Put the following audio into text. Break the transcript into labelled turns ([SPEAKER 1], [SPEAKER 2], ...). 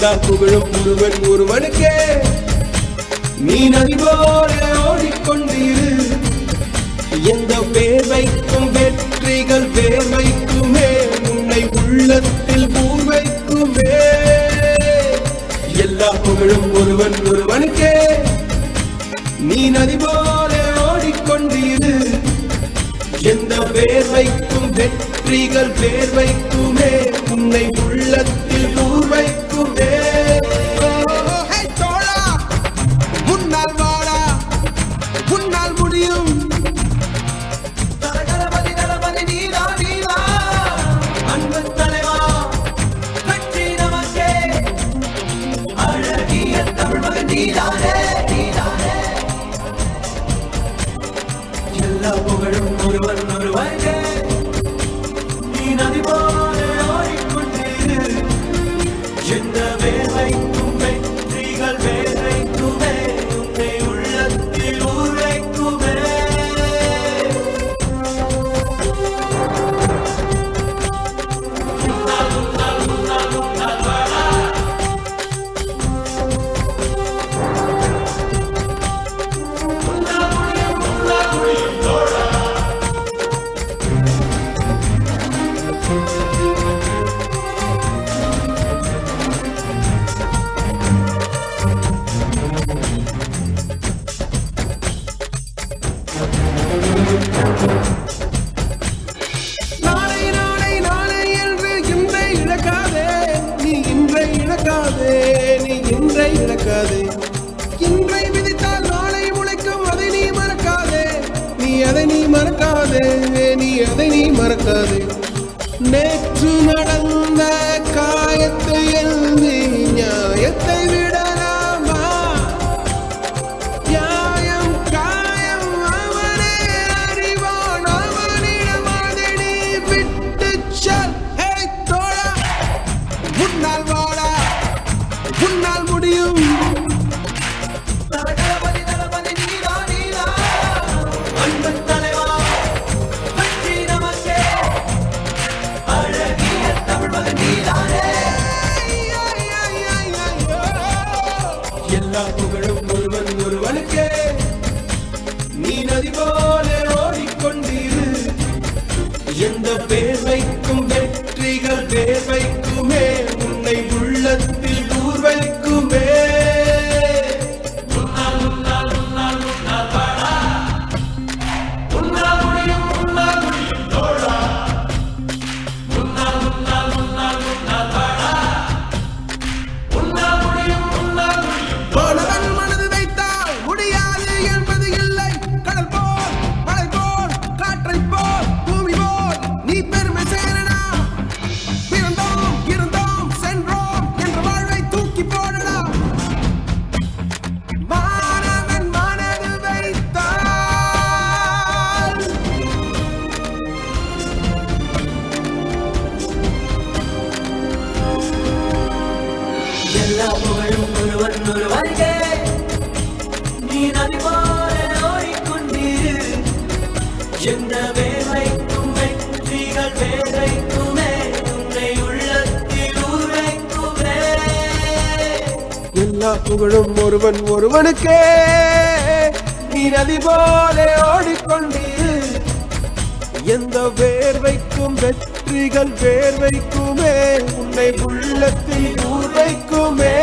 [SPEAKER 1] எல்லா புகழும் ஒருவன் ஒருவனுக்கே. நீ நதி போல ஓடிக்கொண்டிரு எந்த வேர்வைக்கும் வெற்றிகள் வேர்வைக்குமே உன்னை உள்ளத்தில் பூர்வைக்குமே. எல்லா புகழும் ஒருவன் ஒருவனுக்கே. நீ நதி போல ஓடிக்கொண்டிரு எந்த வேர்வைக்கும் வெற்றிகள் வேர்வைக்குமே உன்னை உள்ளத்தில் பூர்வைக்குமே
[SPEAKER 2] தோழா முன்னால் முன்னால் முடியும்.
[SPEAKER 1] எல்லா புகழும் ஒருவன் நீ நதி போ
[SPEAKER 2] நாளை நாளை நாளை என்று இன்றை இழக்காதே. நீ இன்றை இழக்காதே. நீ இன்றை இழக்காதே. இன்றை விதித்தால் நாளை முளைக்கும் அதை நீ மறக்காதே. நீ அதை நீ மறக்காதே. நீ அதை நீ மறக்காதே. நேற்று நடந்த காயத்தை எழுதி நீ
[SPEAKER 1] நதி போல ஓடிக்கொண்டிரு. எந்த வேர்வைக்கும் வெற்றிகள் வேர்வைக்குமே உன்னை எல்லா புகழும் ஒருவன் ஒருவனுக்கே. நீ நதி போல ஓடிக்கொண்டீர். எந்த
[SPEAKER 2] வேர்வைக்கும் வெற்றிகள் வேர்வைக்குமே. உன்னை உள்ளத்தில் ஊர் வைக்குமே